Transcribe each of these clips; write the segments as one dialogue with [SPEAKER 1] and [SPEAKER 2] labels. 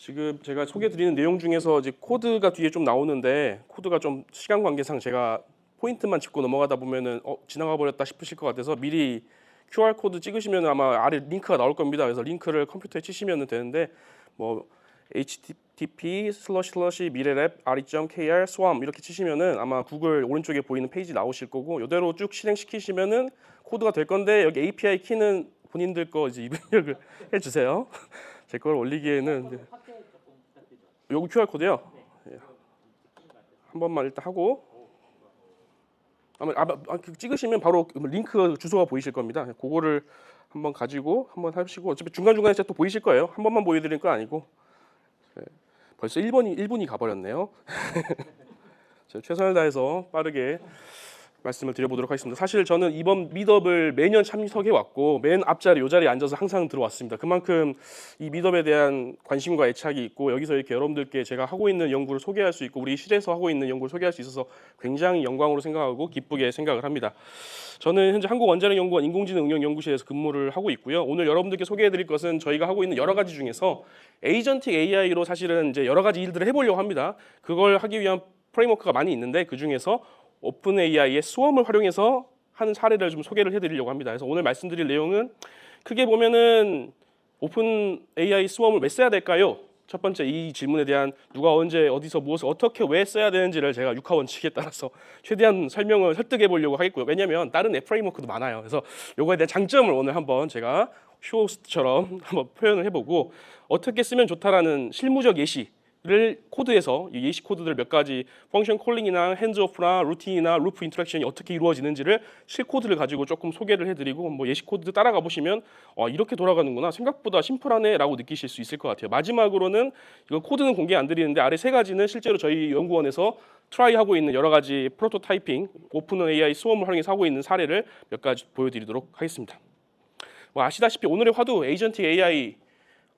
[SPEAKER 1] 지금 제가 소개드리는 내용 중에서 이제 코드가 뒤에 좀 나오는데 코드가 좀 시간 관계상 제가 포인트만 짚고 넘어가다 보면은 어 지나가 버렸다 싶으실 것 같아서 미리 QR 코드 찍으시면 아마 아래 링크가 나올 겁니다. 그래서 링크를 컴퓨터에 치시면 되는데 뭐 http 슬러시 슬러시 미래랩 re.kr swarm 이렇게 치시면은 아마 구글 오른쪽에 보이는 페이지 나오실 거고 이대로 쭉 실행시키시면은 코드가 될 건데 여기 API 키는 본인들 거 이제 입력을 해주세요. 제 걸 올리기에는 요거 QR 코드요. 예. 한 번만 일단 하고 아마 아, 아, 그 찍으시면 바로 그 링크 주소가 보이실 겁니다. 그거를 한번 가지고 한번 하시고 어차피 중간 중간에 또 보이실 거예요. 한 번만 보여드릴 거 아니고 예. 벌써 1번이 1분이 가버렸네요. 최선을 다해서 빠르게 말씀을 드려보도록 하겠습니다. 사실 저는 이번 미덥을 매년 참석해 왔고 맨 앞자리 요 자리에 앉아서 항상 들어왔습니다. 그만큼 이 미덥에 대한 관심과 애착이 있고 여기서 이렇게 여러분들께 제가 하고 있는 연구를 소개할 수 있고 우리 실에서 하고 있는 연구를 소개할 수 있어서 굉장히 영광으로 생각하고 기쁘게 생각을 합니다. 저는 현재 한국원자력연구원 인공지능 응용 연구실에서 근무를 하고 있고요. 오늘 여러분들께 소개해 드릴 것은 저희가 하고 있는 여러 가지 중에서 에이전틱 AI로 사실은 이제 여러 가지 일들을 해 보려고 합니다. 그걸 하기 위한 프레임워크가 많이 있는데 그 중에서 오픈 AI의 수험을 활용해서 하는 사례를 좀 소개를 해드리려고 합니다. 그래서 오늘 말씀드릴 내용은 크게 보면은 오픈 AI 수험을 왜 써야 될까요? 첫 번째 이 질문에 대한 누가 언제 어디서 무엇을 어떻게 왜 써야 되는지를 제가 육하 원칙에 따라서 최대한 설명을 설득해 보려고 하겠고요. 왜냐하면 다른 앱 프레임워크도 많아요. 그래서 요거에 대한 장점을 오늘 한번 제가 쇼호스트처럼 한번 표현을 해보고 어떻게 쓰면 좋다라는 실무적 예시 를 코드에서 이 예시 코드들 몇 가지 펑션 콜링이나 핸즈오프나 루틴이나 루프 인터랙션이 어떻게 이루어지는지를 실 코드를 가지고 조금 소개를 해드리고 뭐 예시 코드 따라가 보시면 어, 이렇게 돌아가는구나 생각보다 심플하네라고 느끼실 수 있을 것 같아요. 마지막으로는 이거 코드는 공개 안 드리는데 아래 세 가지는 실제로 저희 연구원에서 트라이 하고 있는 여러 가지 프로토타이핑 오픈 AI 수험을 활용해서 하고 있는 사례를 몇 가지 보여드리도록 하겠습니다. 뭐 아시다시피 오늘의 화두 에이전틱 AI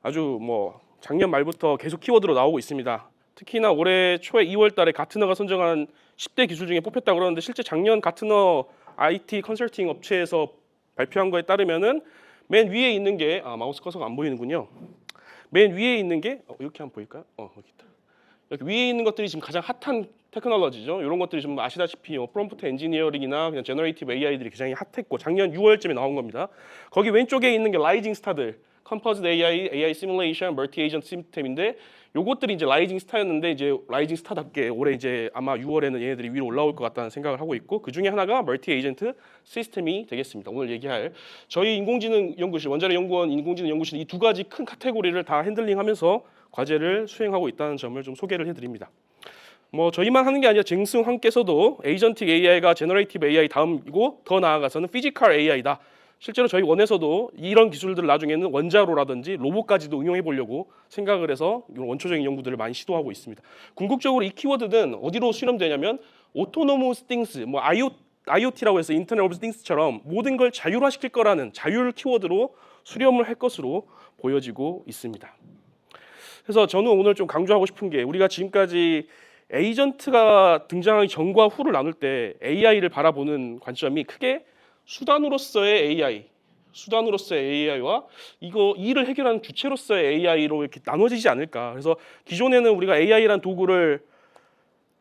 [SPEAKER 1] 아주 뭐 작년 말부터 계속 키워드로 나오고 있습니다. 특히나 올해 초에 2월 달에 가트너가 선정한 10대 기술 중에 뽑혔다고 그러는데 실제 작년 가트너 IT 컨설팅 업체에서 발표한 거에 따르면은 맨 위에 있는 게 아, 마우스 커서가 안 보이는군요. 맨 위에 있는 게 어, 이렇게 한번 보일까요? 어, 여기 있다. 여기 위에 있는 것들이 지금 가장 핫한 테크놀로지죠. 이런 것들이 좀 아시다시피 뭐 프롬프트 엔지니어링이나 그냥 제너레이티브 AI들이 굉장히 핫했고 작년 6월쯤에 나온 겁니다. 거기 왼쪽에 있는 게 라이징 스타들 컴포즈 AI, AI 시뮬레이션, 멀티 에이전트 시스템인데 요것들이 이제 라이징 스타였는데 이제 라이징 스타답게 올해 이제 아마 6월에는 얘네들이 위로 올라올 것 같다는 생각을 하고 있고 그 중에 하나가 멀티 에이전트 시스템이 되겠습니다. 오늘 얘기할 저희 인공지능 연구실 원자력 연구원 인공지능 연구실 이 두 가지 큰 카테고리를 다 핸들링하면서 과제를 수행하고 있다는 점을 좀 소개를 해드립니다. 뭐 저희만 하는 게 아니라 쟁승환께서도 에이전틱 AI가 제너레이티브 AI 다음이고 더 나아가서는 피지컬 AI다. 실제로 저희 원에서도 이런 기술들을 나중에는 원자로라든지 로봇까지도 응용해 보려고 생각을 해서 원초적인 연구들을 많이 시도하고 있습니다. 궁극적으로 이 키워드는 어디로 수렴되냐면 오토노머스 띵스, 뭐 IO, IoT라고 해서 인터넷 오브 띵스처럼 모든 걸 자율화시킬 거라는 자율 키워드로 수렴을 할 것으로 보여지고 있습니다. 그래서 저는 오늘 좀 강조하고 싶은 게 우리가 지금까지 에이전트가 등장하기 전과 후를 나눌 때 AI를 바라보는 관점이 크게 수단으로서의 AI, 수단으로서의 AI와 이거 일을 해결하는 주체로서의 AI로 이렇게 나눠지지 않을까. 그래서 기존에는 우리가 AI란 도구를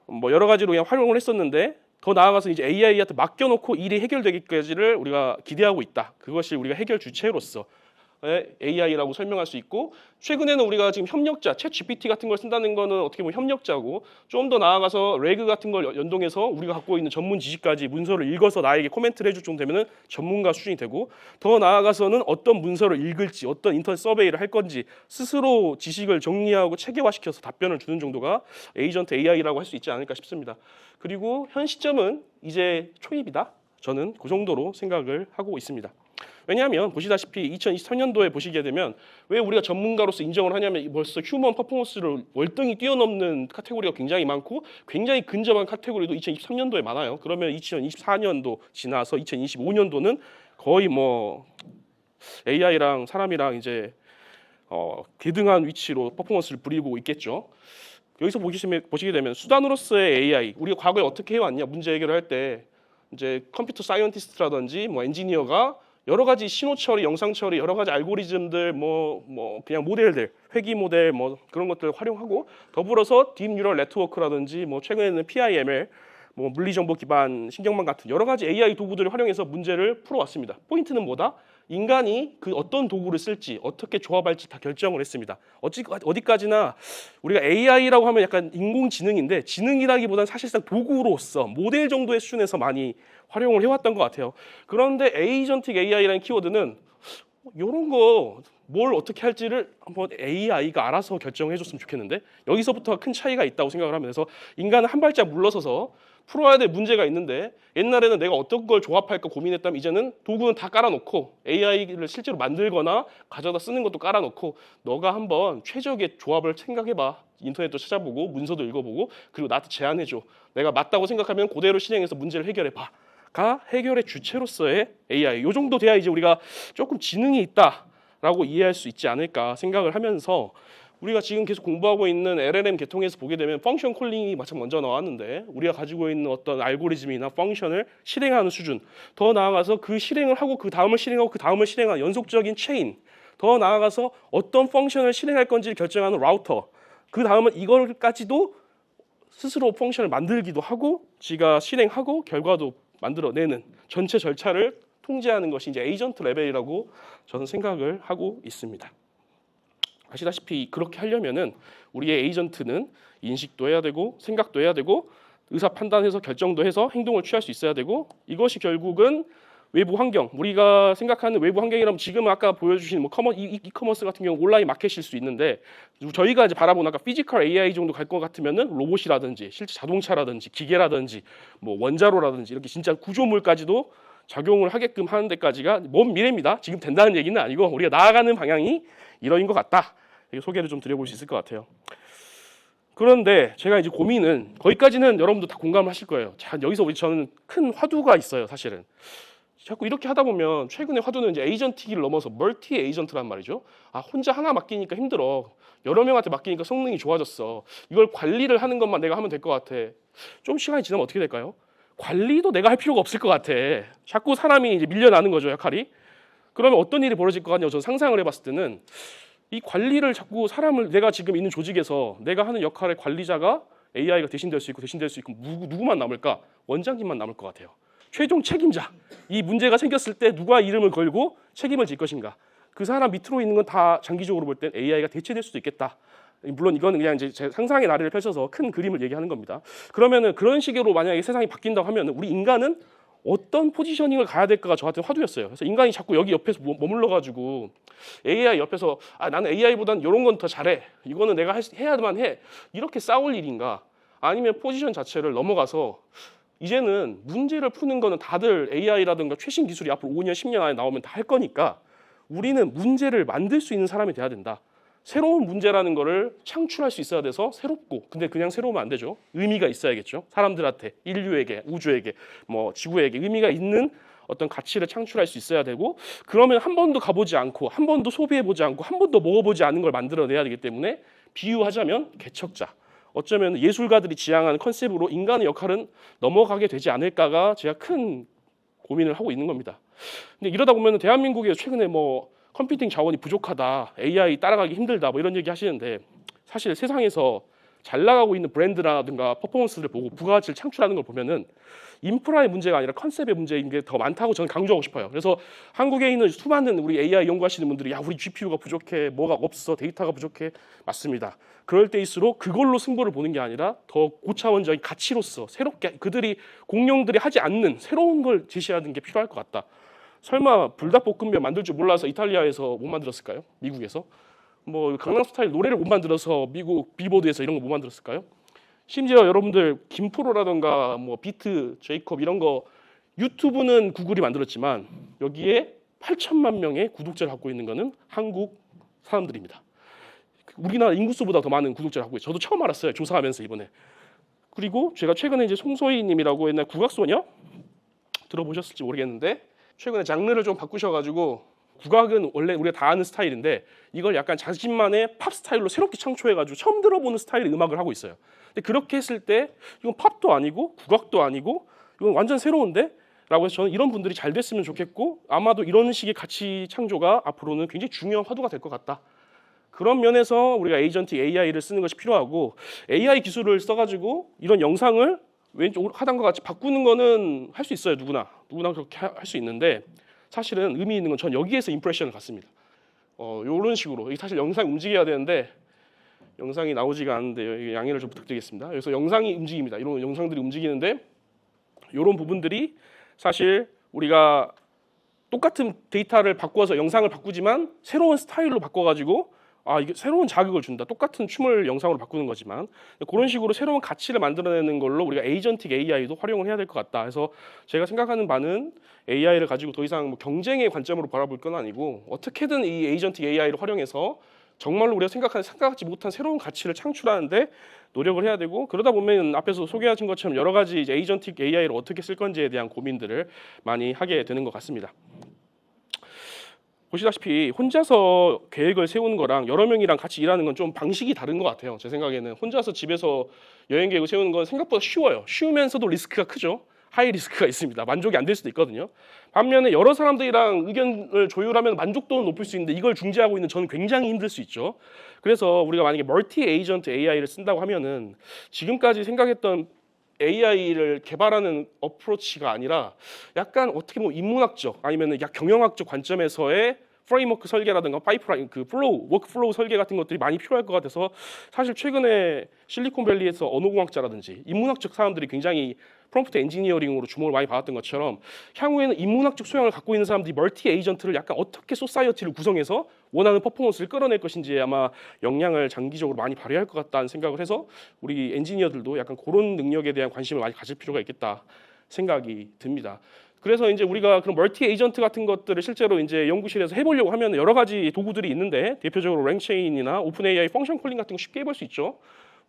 [SPEAKER 1] 뭐 여러 가지로 그냥 활용을 했었는데 더 나아가서 이제 AI한테 맡겨놓고 일이 해결되기까지를 우리가 기대하고 있다. 그것이 우리가 해결 주체로서 AI라고 설명할 수 있고 최근에는 우리가 지금 협력자, 챗 GPT 같은 걸 쓴다는 거는 어떻게 보면 협력자고 좀 더 나아가서 레그 같은 걸 연동해서 우리가 갖고 있는 전문 지식까지 문서를 읽어서 나에게 코멘트를 해줄 정도 되면 전문가 수준이 되고 더 나아가서는 어떤 문서를 읽을지 어떤 인터넷 서베이를 할 건지 스스로 지식을 정리하고 체계화시켜서 답변을 주는 정도가 에이전트 AI라고 할 수 있지 않을까 싶습니다. 그리고 현 시점은 이제 초입이다. 저는 그 정도로 생각을 하고 있습니다. 왜냐하면 보시다시피 2023년도에 보시게 되면 왜 우리가 전문가로서 인정을 하냐면 벌써 휴먼 퍼포먼스를 월등히 뛰어넘는 카테고리가 굉장히 많고 굉장히 근접한 카테고리도 2023년도에 많아요. 그러면 2024년도 지나서 2025년도는 거의 뭐 AI랑 사람이랑 이제 어, 개등한 위치로 퍼포먼스를 부리고 있겠죠. 여기서 보시면 보시게 되면 수단으로서의 AI 우리가 과거에 어떻게 해왔냐 문제 해결을 할때 이제 컴퓨터 사이언티스트라든지 뭐 엔지니어가 여러 가지 신호 처리, 영상 처리, 여러 가지 알고리즘들, 뭐, 뭐 그냥 모델들, 회귀 모델, 뭐 그런 것들 활용하고 더불어서 딥 뉴럴 네트워크라든지 뭐 최근에는 PIML, 뭐 물리 정보 기반 신경망 같은 여러 가지 AI 도구들을 활용해서 문제를 풀어왔습니다. 포인트는 뭐다? 인간이 그 어떤 도구를 쓸지 어떻게 조합할지 다 결정을 했습니다. 어찌 어디까지나 우리가 AI라고 하면 약간 인공지능인데 지능이라기보다는 사실상 도구로서 모델 정도의 수준에서 많이 활용을 해왔던 것 같아요. 그런데 에이전틱 AI라는 키워드는 이런 거 뭘 어떻게 할지를 한번 AI가 알아서 결정해 줬으면 좋겠는데 여기서부터 큰 차이가 있다고 생각을 하면서 인간은 한 발짝 물러서서 풀어야 될 문제가 있는데 옛날에는 내가 어떤 걸 조합할까 고민했다면 이제는 도구는 다 깔아놓고 AI를 실제로 만들거나 가져다 쓰는 것도 깔아놓고 너가 한번 최적의 조합을 생각해봐. 인터넷도 찾아보고 문서도 읽어보고 그리고 나한테 제안해줘. 내가 맞다고 생각하면 그대로 실행해서 문제를 해결해봐. 가 해결의 주체로서의 AI 요 정도 돼야 이제 우리가 조금 지능이 있다 라고 이해할 수 있지 않을까 생각을 하면서 우리가 지금 계속 공부하고 있는 LLM 계통에서 보게 되면 펑션 콜링이 마침 먼저 나왔는데 우리가 가지고 있는 어떤 알고리즘이나 펑션을 실행하는 수준 더 나아가서 그 실행을 하고 그 다음을 실행하고 그 다음을 실행하는 연속적인 체인 더 나아가서 어떤 펑션을 실행할 건지를 결정하는 라우터 그 다음은 이걸까지도 스스로 펑션을 만들기도 하고 지가 실행하고 결과도 만들어내는 전체 절차를 통제하는 것이 이제 에이전트 레벨이라고 저는 생각을 하고 있습니다. 아시다시피 그렇게 하려면은 우리의 에이전트는 인식도 해야 되고 생각도 해야 되고 의사 판단해서 결정도 해서 행동을 취할 수 있어야 되고 이것이 결국은 외부 환경 우리가 생각하는 외부 환경이라면 지금 아까 보여주신 뭐 커머 이- 이- 이커머스 같은 경우 온라인 마켓일 수 있는데 저희가 이제 바라보는 아까 피지컬 AI 정도 갈 것 같으면은 로봇이라든지 실제 자동차라든지 기계라든지 뭐 원자로라든지 이렇게 진짜 구조물까지도 작용을 하게끔 하는 데까지가 먼 미래입니다. 지금 된다는 얘기는 아니고 우리가 나아가는 방향이 이러인 것 같다. 이렇게 소개를 좀 드려볼 수 있을 것 같아요. 그런데 제가 이제 고민은 거기까지는 여러분도 다 공감을 하실 거예요. 자, 여기서 우리 저는 큰 화두가 있어요, 사실은. 자꾸 이렇게 하다 보면 최근에 화두는 이제 에이전티기를 넘어서 멀티 에이전트란 말이죠. 아, 혼자 하나 맡기니까 힘들어. 여러 명한테 맡기니까 성능이 좋아졌어. 이걸 관리를 하는 것만 내가 하면 될 것 같아. 좀 시간이 지나면 어떻게 될까요? 관리도 내가 할 필요가 없을 것 같아. 자꾸 사람이 이제 밀려나는 거죠, 역할이. 그러면 어떤 일이 벌어질 것 같냐고 저는 상상을 해봤을 때는 이 관리를 자꾸 사람을 내가 지금 있는 조직에서 내가 하는 역할의 관리자가 AI가 대신될 수 있고 대신될 수 있고 누구, 누구 만 남을까? 원장님만 남을 것 같아요. 최종 책임자. 이 문제가 생겼을 때 누가 이름을 걸고 책임을 질 것인가? 그 사람 밑으로 있는 건 다 장기적으로 볼 땐 AI가 대체될 수도 있겠다. 물론 이건 그냥 이제 제 상상의 나래를 펼쳐서 큰 그림을 얘기하는 겁니다. 그러면은 그런 식으로 만약에 세상이 바뀐다고 하면 우리 인간은 어떤 포지셔닝을 가야 될까가 저한테 화두였어요. 그래서 인간이 자꾸 여기 옆에서 머- 머물러 가지고 AI 옆에서 아 나는 AI보다는 이런 건 더 잘해. 이거는 내가 할 수- 해야만 해. 이렇게 싸울 일인가? 아니면 포지션 자체를 넘어가서 이제는 문제를 푸는 거는 다들 AI라든가 최신 기술이 앞으로 5년, 10년 안에 나오면 다 할 거니까 우리는 문제를 만들 수 있는 사람이 돼야 된다. 새로운 문제라는 거를 창출할 수 있어야 돼서 새롭고 근데 그냥 새로우면 안 되죠. 의미가 있어야겠죠. 사람들한테, 인류에게, 우주에게, 뭐 지구에게 의미가 있는 어떤 가치를 창출할 수 있어야 되고 그러면 한 번도 가보지 않고 한 번도 소비해 보지 않고 한 번도 먹어보지 않은 걸 만들어내야 되기 때문에 비유하자면 개척자 어쩌면 예술가들이 지향하는 컨셉으로 인간의 역할은 넘어가게 되지 않을까가 제가 큰 고민을 하고 있는 겁니다. 근데 이러다 보면 대한민국에 최근에 뭐 컴퓨팅 자원이 부족하다, AI 따라가기 힘들다, 뭐 이런 얘기 하시는데 사실 세상에서 잘 나가고 있는 브랜드라든가 퍼포먼스를 보고 부가가치를 창출하는 걸 보면은 인프라의 문제가 아니라 컨셉의 문제인 게 더 많다고 저는 강조하고 싶어요. 그래서 한국에 있는 수많은 우리 AI 연구하시는 분들이 야 우리 GPU가 부족해, 뭐가 없어, 데이터가 부족해 맞습니다. 그럴 때일수록 그걸로 승부를 보는 게 아니라 더 고차원적인 가치로서 새롭게 그들이 공룡들이 하지 않는 새로운 걸 제시하는 게 필요할 것 같다. 설마 불닭볶음면 만들 줄 몰라서 이탈리아에서 못 만들었을까요? 미국에서 뭐 강남 스타일 노래를 못 만들어서 미국 빌보드에서 이런 거 못 만들었을까요? 심지어 여러분들 김프로라던가 뭐 비트, 제이콥 이런 거 유튜브는 구글이 만들었지만 여기에 8천만 명의 구독자를 갖고 있는 거는 한국 사람들입니다. 우리나라 인구수보다 더 많은 구독자를 갖고 있어요. 저도 처음 알았어요. 조사하면서 이번에. 그리고 제가 최근에 이제 송소희 님이라고 옛날 국악소녀 들어보셨을지 모르겠는데 최근에 장르를 좀 바꾸셔가지고 국악은 원래 우리가 다 아는 스타일인데 이걸 약간 자신만의 팝 스타일로 새롭게 창조해가지고 처음 들어보는 스타일의 음악을 하고 있어요. 근데 그렇게 했을 때 이건 팝도 아니고 국악도 아니고 이건 완전 새로운데 라고 해서 저는 이런 분들이 잘 됐으면 좋겠고 아마도 이런 식의 가치 창조가 앞으로는 굉장히 중요한 화두가 될 것 같다. 그런 면에서 우리가 에이전트 AI를 쓰는 것이 필요하고 AI 기술을 써가지고 이런 영상을 왼쪽 하단과 같이 바꾸는 거는 할 수 있어요 누구나 누구나 그렇게 할 수 있는데 사실은 의미 있는 건 전 여기에서 임프레션을 갖습니다. 어 이런 식으로 이게 사실 영상 움직여야 되는데 영상이 나오지가 않는데 양해를 좀 부탁드리겠습니다. 그래서 영상이 움직입니다. 이런 영상들이 움직이는데 이런 부분들이 사실 우리가 똑같은 데이터를 바꿔서 영상을 바꾸지만 새로운 스타일로 바꿔가지고 아 이게 새로운 자극을 준다. 똑같은 춤을 영상으로 바꾸는 거지만 그런 식으로 새로운 가치를 만들어내는 걸로 우리가 에이전틱 AI도 활용을 해야 될 것 같다. 그래서 제가 생각하는 바는 AI를 가지고 더 이상 뭐 경쟁의 관점으로 바라볼 건 아니고 어떻게든 이 에이전틱 AI를 활용해서 정말로 우리가 생각하는 생각하지 못한 새로운 가치를 창출하는데 노력을 해야 되고 그러다 보면 앞에서 소개하신 것처럼 여러 가지 이제 에이전틱 AI를 어떻게 쓸 건지에 대한 고민들을 많이 하게 되는 것 같습니다. 보시다시피 혼자서 계획을 세우는 거랑 여러 명이랑 같이 일하는 건 좀 방식이 다른 것 같아요. 제 생각에는 혼자서 집에서 여행 계획을 세우는 건 생각보다 쉬워요. 쉬우면서도 리스크가 크죠. 하이 리스크가 있습니다. 만족이 안 될 수도 있거든요. 반면에 여러 사람들이랑 의견을 조율하면 만족도는 높일 수 있는데 이걸 중재하고 있는 저는 굉장히 힘들 수 있죠. 그래서 우리가 만약에 멀티 에이전트 AI를 쓴다고 하면은 지금까지 생각했던 AI를 개발하는 어프로치가 아니라 약간 어떻게 보면 인문학적 아니면 약 경영학적 관점에서의 프레임워크 설계라든가 파이프라인 그 플로우 워크 플로우 설계 같은 것들이 많이 필요할 것 같아서 사실 최근에 실리콘밸리에서 언어공학자라든지 인문학적 사람들이 굉장히 프롬프트 엔지니어링으로 주목을 많이 받았던 것처럼 향후에는 인문학적 소양을 갖고 있는 사람들이 멀티 에이전트를 약간 어떻게 소사이어티를 구성해서 원하는 퍼포먼스를 끌어낼 것인지 아마 역량을 장기적으로 많이 발휘할 것 같다는 생각을 해서 우리 엔지니어들도 약간 그런 능력에 대한 관심을 많이 가질 필요가 있겠다 생각이 듭니다. 그래서 이제 우리가 그런 멀티 에이전트 같은 것들을 실제로 이제 연구실에서 해보려고 하면 여러 가지 도구들이 있는데 대표적으로 랭체인이나 오픈 AI 펑션 콜링 같은 거 쉽게 해볼 수 있죠.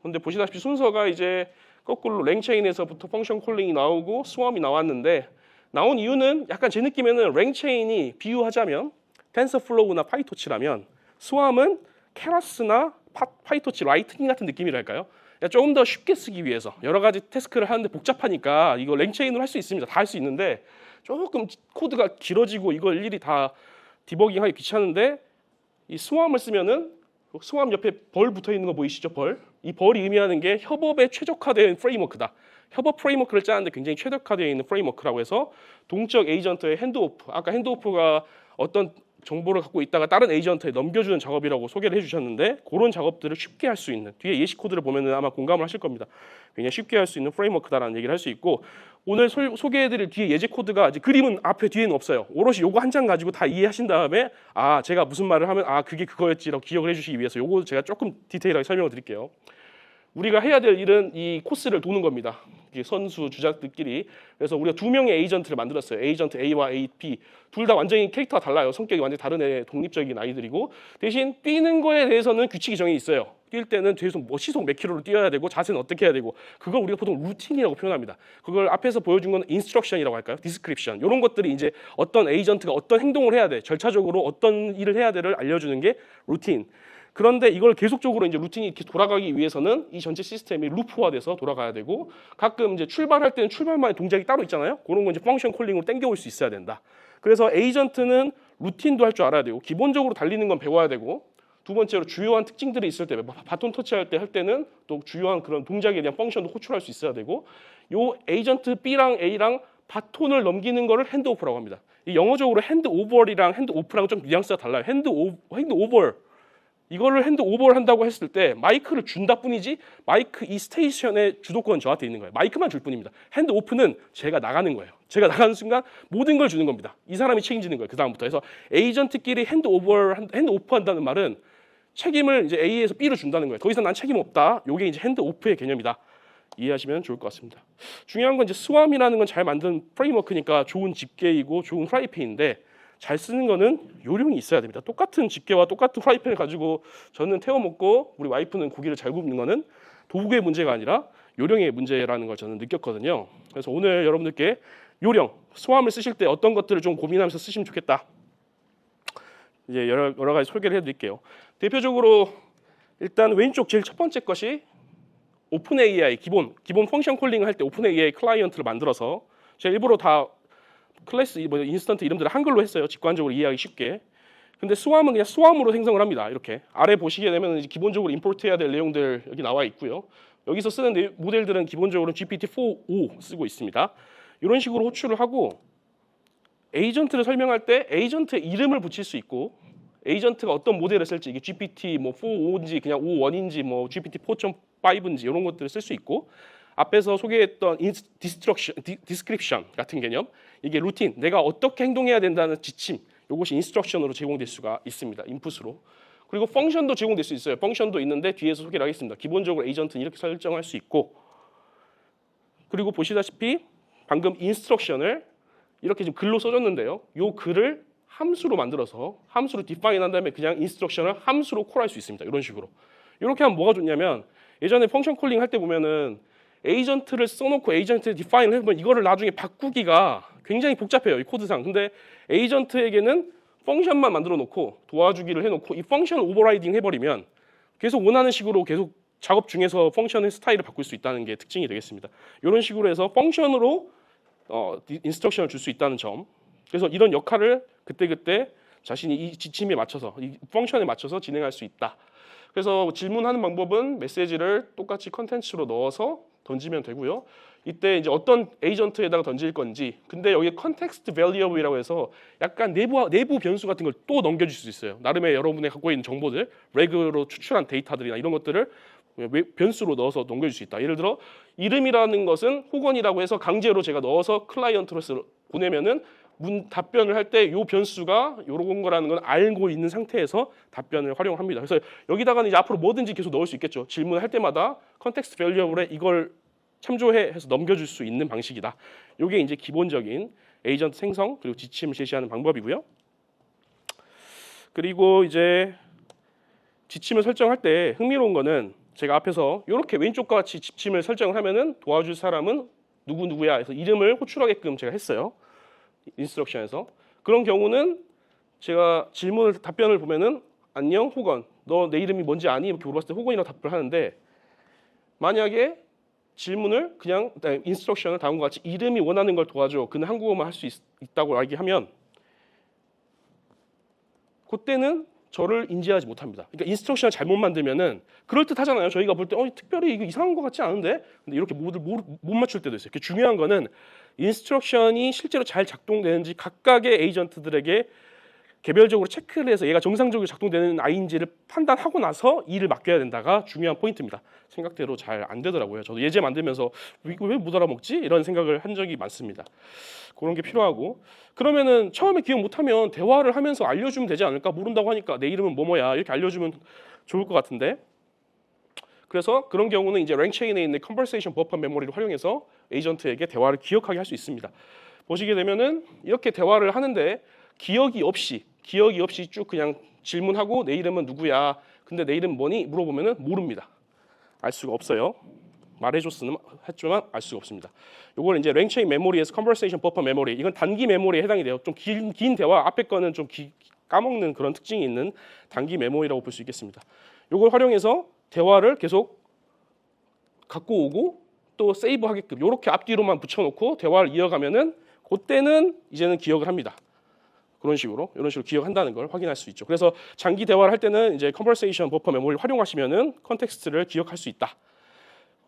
[SPEAKER 1] 그런데 보시다시피 순서가 이제 거꾸로 랭체인에서부터 펑션 콜링이 나오고 스웜이 나왔는데 나온 이유는 약간 제 느낌에는 랭체인이 비유하자면 텐서플로우나 파이토치라면 스웜은 케라스나 파, 파이토치 라이트닝 같은 느낌이랄까요? 그러니까 조금 더 쉽게 쓰기 위해서 여러 가지 태스크를 하는데 복잡하니까 이거 랭체인으로 할 수 있습니다. 다 할 수 있는데 조금 코드가 길어지고 이걸 일일이 다 디버깅하기 귀찮은데 이 스웜을 쓰면은 스웜 옆에 벌 붙어 있는 거 보이시죠? 벌. 이 벌이 의미하는 게 협업에 최적화된 프레임워크다. 협업 프레임워크를 짜는데 굉장히 최적화되어 있는 프레임워크라고 해서 동적 에이전트의 핸드오프. 아까 핸드오프가 어떤 정보를 갖고 있다가 다른 에이전트에 넘겨주는 작업이라고 소개를 해주셨는데 그런 작업들을 쉽게 할 수 있는 뒤에 예시 코드를 보면은 아마 공감을 하실 겁니다. 굉장히 쉽게 할 수 있는 프레임워크다라는 얘기를 할 수 있고 오늘 소, 소개해드릴 뒤에 예제 코드가 이제 그림은 앞에 뒤에는 없어요. 오롯이 요거 한 장 가지고 다 이해하신 다음에 아 제가 무슨 말을 하면 아 그게 그거였지라고 기억을 해주시기 위해서 요거 제가 조금 디테일하게 설명을 드릴게요. 우리가 해야 될 일은 이 코스를 도는 겁니다. 선수 주자들끼리 그래서 우리가 두 명의 에이전트를 만들었어요. 에이전트 A와 A, B 둘다 완전히 캐릭터가 달라요. 성격이 완전히 다른 애 독립적인 아이들이고 대신 뛰는 거에 대해서는 규칙이 정해 있어요. 뛸 때는 뒤에서 뭐 시속 몇 킬로로 뛰어야 되고 자세는 어떻게 해야 되고 그걸 우리가 보통 루틴이라고 표현합니다. 그걸 앞에서 보여준 건 인스트럭션이라고 할까요? 디스크립션 이런 것들이 이제 어떤 에이전트가 어떤 행동을 해야 돼 절차적으로 어떤 일을 해야 돼를 알려주는 게 루틴. 그런데 이걸 계속적으로 이제 루틴이 돌아가기 위해서는 이 전체 시스템이 루프화돼서 돌아가야 되고 가끔 이제 출발할 때는 출발만의 동작이 따로 있잖아요. 그런 거 이제 펑션 콜링으로 땡겨올 수 있어야 된다. 그래서 에이전트는 루틴도 할 줄 알아야 되고 기본적으로 달리는 건 배워야 되고 두 번째로 주요한 특징들이 있을 때 바톤 터치할 때 할 때는 또 주요한 그런 동작에 대한 펑션도 호출할 수 있어야 되고 요 에이전트 B랑 A랑 바톤을 넘기는 거를 핸드오프라고 합니다. 이 영어적으로 핸드오버이랑 핸드오프랑 좀 뉘앙스가 달라요. 핸드오 핸드오버 이거를 핸드 오버를 한다고 했을 때 마이크를 준다 뿐이지 마이크 이 스테이션의 주도권은 저한테 있는 거예요. 마이크만 줄 뿐입니다. 핸드 오프는 제가 나가는 거예요. 제가 나가는 순간 모든 걸 주는 겁니다. 이 사람이 책임지는 거예요. 그 다음부터 해서 에이전트끼리 핸드 오버 핸드 오프 한다는 말은 책임을 이제 A에서 B로 준다는 거예요. 더 이상 난 책임 없다. 요게 이제 핸드 오프의 개념이다. 이해하시면 좋을 것 같습니다. 중요한 건 이제 스왑이라는 건 잘 만든 프레임워크니까 좋은 집게이고 좋은 프라이팬인데 잘 쓰는 거는 요령이 있어야 됩니다. 똑같은 집게와 똑같은 프라이팬을 가지고 저는 태워 먹고 우리 와이프는 고기를 잘 굽는 거는 도구의 문제가 아니라 요령의 문제라는 걸 저는 느꼈거든요. 그래서 오늘 여러분들께 요령, 소함을 쓰실 때 어떤 것들을 좀 고민하면서 쓰시면 좋겠다. 이제 여러, 여러 가지 소개를 해드릴게요. 대표적으로 일단 왼쪽 제일 첫 번째 것이 오픈 AI 기본 기본 펑션 콜링을 할 때 오픈 AI 클라이언트를 만들어서 제가 일부러 다 클래스 뭐 인스턴트 이름들을 한글로 했어요. 직관적으로 이해하기 쉽게. 근데 스왑은 그냥 스왑으로 생성을 합니다. 이렇게 아래 보시게 되면 이제 기본적으로 임포트해야 될 내용들 여기 나와 있고요. 여기서 쓰는 내- 모델들은 기본적으로 GPT-4o 쓰고 있습니다. 이런 식으로 호출을 하고 에이전트를 설명할 때 에이전트의 이름을 붙일 수 있고 에이전트가 어떤 모델을 쓸지 이게 GPT 뭐 4.5인지 그냥 5.1인지 뭐 GPT 4.5인지 이런 것들을 쓸 수 있고 앞에서 소개했던 디스트럭션, 디스크립션 같은 개념 이게 루틴 내가 어떻게 행동해야 된다는 지침 이것이 인스트럭션으로 제공될 수가 있습니다 인풋으로. 그리고 펑션도 제공될 수 있어요. 펑션도 있는데 뒤에서 소개를 하겠습니다. 기본적으로 에이전트는 이렇게 설정할 수 있고 그리고 보시다시피 방금 인스트럭션을 이렇게 지금 글로 써줬는데요. 이 글을 함수로 만들어서 함수로 디파인 한 다음에 그냥 인스트럭션을 함수로 콜할 수 있습니다. 이런 식으로. 이렇게 하면 뭐가 좋냐면 예전에 펑션 콜링 할 때 보면은 에이전트를 써놓고 에이전트 디파인을 해보면 이거를 나중에 바꾸기가 굉장히 복잡해요 이 코드상. 근데 에이전트에게는 펑션만 만들어 놓고 도와주기를 해놓고 이 펑션 오버라이딩 해버리면 계속 원하는 식으로 계속 작업 중에서 펑션의 스타일을 바꿀 수 있다는 게 특징이 되겠습니다. 이런 식으로 해서 펑션으로 어, 디- 인스트럭션을 줄 수 있다는 점. 그래서 이런 역할을 그때그때 자신이 이 지침에 맞춰서 이 펑션에 맞춰서 진행할 수 있다. 그래서 질문하는 방법은 메시지를 똑같이 컨텐츠로 넣어서 던지면 되고요. 이때 이제 어떤 에이전트에다가 던질 건지, 근데 여기 컨텍스트 밸리어블이라고 해서 약간 내부 내부 변수 같은 걸 또 넘겨줄 수 있어요. 나름의 여러분의 갖고 있는 정보들, 레그로 추출한 데이터들이나 이런 것들을 외- 변수로 넣어서 넘겨줄 수 있다. 예를 들어 이름이라는 것은 호건이라고 해서 강제로 제가 넣어서 클라이언트로서 보내면은 문 답변을 할 때 요 변수가 요런 거라는 건 알고 있는 상태에서 답변을 활용합니다. 그래서 여기다가는 이제 앞으로 뭐든지 계속 넣을 수 있겠죠. 질문할 때마다 컨텍스트 밸리어블에 이걸 참조해 해서 넘겨줄 수 있는 방식이다. 요게 이제 기본적인 에이전트 생성 그리고 지침을 제시하는 방법이고요. 그리고 이제 지침을 설정할 때 흥미로운 거는 제가 앞에서 이렇게 왼쪽과 같이 지침을 설정을 하면은 도와줄 사람은 누구 누구야 해서 이름을 호출하게끔 제가 했어요. 인스트럭션에서 그런 경우는 제가 질문을 답변을 보면은 안녕 호건 너 내 이름이 뭔지 아니 이렇게 물어봤을 때 호건이라고 답을 하는데 만약에 질문을 그냥 인스트럭션을 다음과 같이 이름이 원하는 걸 도와줘 그는 한국어만 할 수 있다고 얘기하면 그때는 저를 인지하지 못합니다. 그러니까 인스트럭션을 잘못 만들면은 그럴 듯 하잖아요. 저희가 볼 때 어, 특별히 이거 이상한 것 같지 않은데 근데 이렇게 못, 못, 못 맞출 때도 있어요. 그 중요한 거는 인스트럭션이 실제로 잘 작동되는지 각각의 에이전트들에게 개별적으로 체크를 해서 얘가 정상적으로 작동되는 아이인지를 판단하고 나서 일을 맡겨야 된다가 중요한 포인트입니다. 생각대로 잘 안 되더라고요. 저도 예제 만들면서 왜 못 알아먹지? 이런 생각을 한 적이 많습니다. 그런 게 필요하고 그러면은 처음에 기억 못하면 대화를 하면서 알려주면 되지 않을까? 모른다고 하니까 내 이름은 뭐뭐야 이렇게 알려주면 좋을 것 같은데 그래서 그런 경우는 이제 랭 체인에 있는 컨버세이션 버퍼 메모리를 활용해서 에이전트에게 대화를 기억하게 할 수 있습니다. 보시게 되면은 이렇게 대화를 하는데 기억이 없이 기억이 없이 쭉 그냥 질문하고 내 이름은 누구야? 근데 내 이름 뭐니? 물어보면은 모릅니다. 알 수가 없어요. 말해줬으면 했지만 알 수가 없습니다. 이걸 이제 랭체인 메모리에서 컨버세이션 버퍼 메모리 이건 단기 메모리에 해당이 돼요. 좀 긴 긴 대화 앞에 거는 좀 기- 까먹는 그런 특징이 있는 단기 메모리라고 볼 수 있겠습니다. 이걸 활용해서 대화를 계속 갖고 오고 또 세이브 하게끔 이렇게 앞뒤로만 붙여놓고 대화를 이어가면은 그때는 이제는 기억을 합니다. 그런 식으로 이런 식으로 기억한다는 걸 확인할 수 있죠. 그래서 장기 대화를 할 때는 이제 컨버세이션 버퍼 메모리를 활용하시면은 컨텍스트를 기억할 수 있다.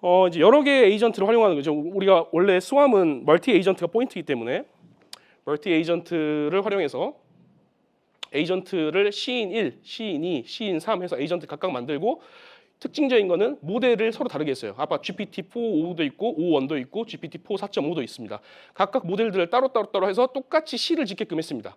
[SPEAKER 1] 어 이제 여러 개의 에이전트를 활용하는 거죠. 우리가 원래 스왑은 멀티 에이전트가 포인트이기 때문에 멀티 에이전트를 활용해서 에이전트를 시인 1, 시인 2, 시인 3 해서 에이전트 각각 만들고 특징적인 거는 모델을 서로 다르게 했어요. 아까 GPT-4.5도 있고 5.1도 있고 GPT-4 4.5도 있습니다. 각각 모델들을 따로따로 따로 해서 똑같이 시를 짓게끔 했습니다.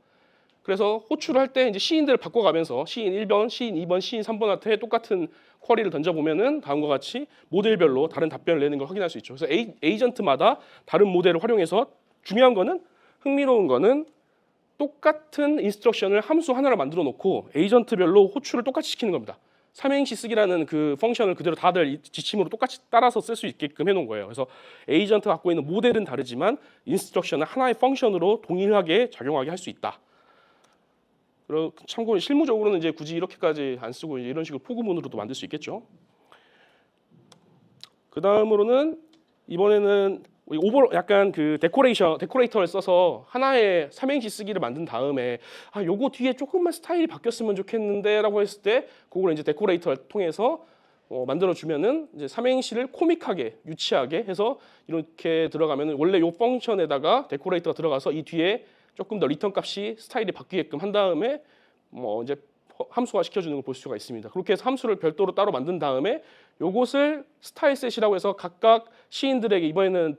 [SPEAKER 1] 그래서 호출을 할 때 이제 시인들을 바꿔가면서 시인 1번, 시인 2번, 시인 3번한테 똑같은 쿼리를 던져보면은 다음과 같이 모델별로 다른 답변을 내는 걸 확인할 수 있죠. 그래서 에이, 에이전트마다 다른 모델을 활용해서 중요한 거는 흥미로운 거는 똑같은 인스트럭션을 함수 하나를 만들어 놓고 에이전트별로 호출을 똑같이 시키는 겁니다. 삼행시 쓰기라는 그 펑션을 그대로 다들 이 지침으로 똑같이 따라서 쓸 수 있게끔 해놓은 거예요. 그래서 에이전트가 갖고 있는 모델은 다르지만 인스트럭션을 하나의 펑션으로 동일하게 작용하게 할 수 있다. 참고로 실무적으로는 이제 굳이 이렇게까지 안 쓰고 이런 식으로 포구문으로도 만들 수 있겠죠. 그 다음으로는 이번에는 오버 약간 그 데코레이션 데코레이터를 써서 하나의 삼행시 쓰기를 만든 다음에 아 요거 뒤에 조금만 스타일이 바뀌었으면 좋겠는데라고 했을 때 그걸 이제 데코레이터를 통해서 어, 만들어 주면은 이제 삼행시를 코믹하게 유치하게 해서 이렇게 들어가면은 원래 요 펑션에다가 데코레이터가 들어가서 이 뒤에 조금 더 리턴 값이 스타일이 바뀌게끔 한 다음에 뭐 이제 함수화 시켜주는 걸 볼 수가 있습니다. 그렇게 해서 함수를 별도로 따로 만든 다음에 요것을 스타일셋이라고 해서 각각 시인들에게 이번에는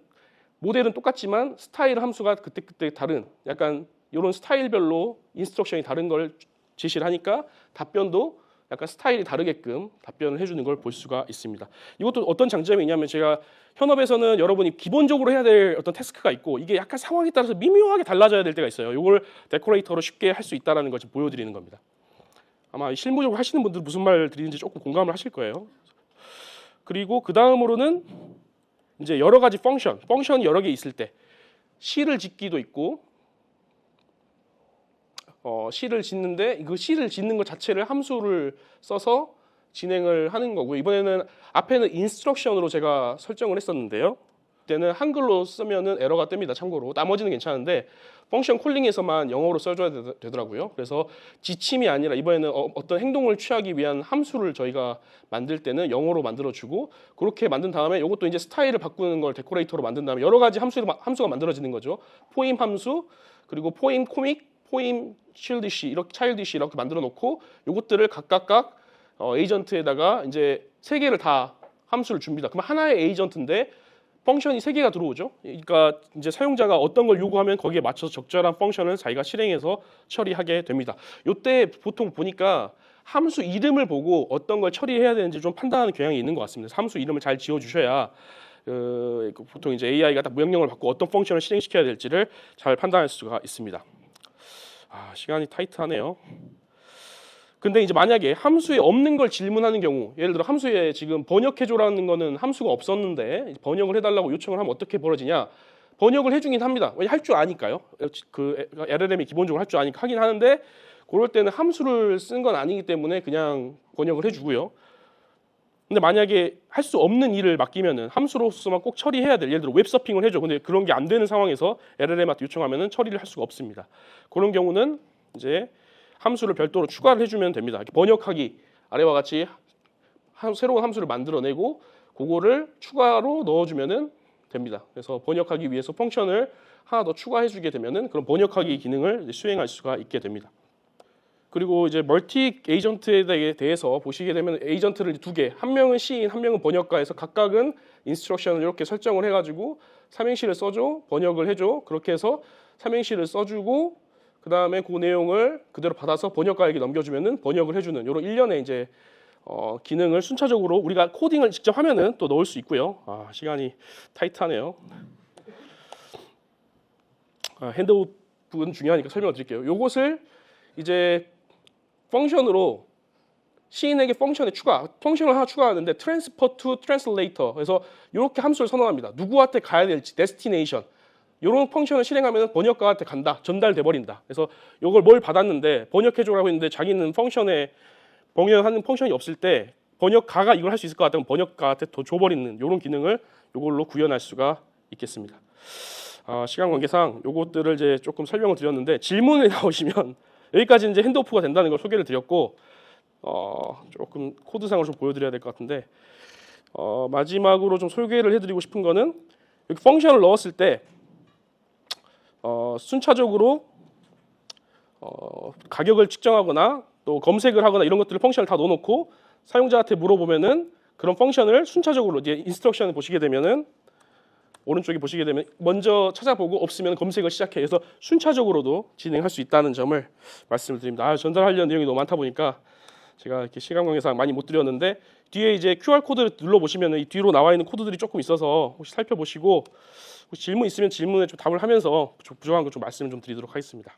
[SPEAKER 1] 모델은 똑같지만 스타일 함수가 그때그때 다른 약간 이런 스타일별로 인스트럭션이 다른 걸 제시를 하니까 답변도 약간 스타일이 다르게끔 답변을 해주는 걸 볼 수가 있습니다. 이것도 어떤 장점이 있냐면 제가 현업에서는 여러분이 기본적으로 해야 될 어떤 태스크가 있고 이게 약간 상황에 따라서 미묘하게 달라져야 될 때가 있어요. 이걸 데코레이터로 쉽게 할 수 있다라는 것을 보여드리는 겁니다. 아마 실무적으로 하시는 분들 무슨 말 드리는지 조금 공감을 하실 거예요. 그리고 그 다음으로는 이제 여러 가지 펑션, 펑션이 여러 개 있을 때 시를 짓기도 있고 어, 시를 짓는데 그 시를 짓는 것 자체를 함수를 써서 진행을 하는 거고 이번에는 앞에는 인스트럭션으로 제가 설정을 했었는데요. 그때는 한글로 쓰면은 에러가 뜹니다. 참고로 나머지는 괜찮은데 펑션 콜링에서만 영어로 써줘야 되- 되더라고요. 그래서 지침이 아니라 이번에는 어, 어떤 행동을 취하기 위한 함수를 저희가 만들 때는 영어로 만들어주고 그렇게 만든 다음에 이것도 이제 스타일을 바꾸는 걸 데코레이터로 만든 다음에 여러 가지 함수를 마- 함수가 만들어지는 거죠. 포임 함수 그리고 포임 코믹, 포임 쉴디시 이렇게 차일디시 이렇게 만들어 놓고 이것들을 각각각 어, 에이전트에다가 이제 세 개를 다 함수를 줍니다. 그럼 하나의 에이전트인데 펑션이 세 개가 들어오죠. 그러니까 이제 사용자가 어떤 걸 요구하면 거기에 맞춰서 적절한 펑션을 자기가 실행해서 처리하게 됩니다. 요때 보통 보니까 함수 이름을 보고 어떤 걸 처리해야 되는지 좀 판단하는 경향이 있는 것 같습니다. 함수 이름을 잘 지어 주셔야 그 보통 이제 AI가 딱 명령을 받고 어떤 펑션을 실행시켜야 될지를 잘 판단할 수가 있습니다. 아, 시간이 타이트하네요. 근데 이제 만약에 함수에 없는 걸 질문하는 경우, 예를 들어 함수에 지금 번역해줘라는 거는 함수가 없었는데 번역을 해달라고 요청을 하면 어떻게 벌어지냐? 번역을 해주긴 합니다. 할 줄 아니까요. 그 LLM이 기본적으로 할 줄 아니까 하긴 하는데 그럴 때는 함수를 쓴 건 아니기 때문에 그냥 번역을 해주고요. 근데 만약에 할 수 없는 일을 맡기면은 함수로서만 꼭 처리해야 될 예를 들어 웹 서핑을 해줘. 근데 그런 게 안 되는 상황에서 LLM한테 요청하면은 처리를 할 수가 없습니다. 그런 경우는 이제 함수를 별도로 추가를 해주면 됩니다. 번역하기 아래와 같이 하- 새로운 함수를 만들어내고 그거를 추가로 넣어주면은 됩니다. 그래서 번역하기 위해서 펑션을 하나 더 추가해주게 되면은 그런 번역하기 기능을 수행할 수가 있게 됩니다. 그리고 이제 멀티 에이전트에 대해- 대해서 보시게 되면 에이전트를 두 개, 한 명은 시인, 한 명은 번역가에서 각각은 인스트럭션을 이렇게 설정을 해가지고 삼행시를 써줘, 번역을 해줘. 그렇게 해서 삼행시를 써주고 그 다음에 그 내용을 그대로 받아서 번역가에게 넘겨주면은 번역을 해주는 이런 일련의 이제 어, 기능을 순차적으로 우리가 코딩을 직접 하면은 또 넣을 수 있고요. 아, 시간이 타이트하네요. 아, 핸드아웃은 중요하니까 설명을 드릴게요. 요것을 이제 펑션으로 시인에게 펑션에 추가, 펑션을 하나 추가하는데 transfer to translator. 그래서 이렇게 함수를 선언합니다. 누구한테 가야 될지, destination. 이런 펑션을 실행하면 번역가한테 간다, 전달돼 버린다. 그래서 이걸 뭘 받았는데 번역해 줘라고 했는데 자기는 펑션에 번역하는 펑션이 없을 때 번역가가 이걸 할 수 있을 것 같다면 번역가한테 더 줘버리는 이런 기능을 이걸로 구현할 수가 있겠습니다. 아, 시간 관계상 요것들을 이제 조금 설명을 드렸는데 질문이 나오시면 여기까지 이제 핸드오프가 된다는 걸 소개를 드렸고 어, 조금 코드상으로 좀 보여드려야 될 것 같은데 어, 마지막으로 좀 소개를 해드리고 싶은 거는 여기 펑션을 넣었을 때 어, 순차적으로 어, 가격을 측정하거나 또 검색을 하거나 이런 것들을 펑션을 다 넣어놓고 사용자한테 물어보면은 그런 펑션을 순차적으로 이제 인스트럭션을 보시게 되면은 오른쪽에 보시게 되면 먼저 찾아보고 없으면 검색을 시작해 서 순차적으로도 진행할 수 있다는 점을 말씀을 드립니다. 아, 전달하려는 내용이 너무 많다 보니까 제가 이렇게 시간 관계상 많이 못 드렸는데 뒤에 이제 QR 코드를 눌러 보시면 이 뒤로 나와 있는 코드들이 조금 있어서 혹시 살펴보시고 혹시 질문 있으면 질문에 좀 답을 하면서 좀 부족한 거 좀 말씀을 좀 드리도록 하겠습니다.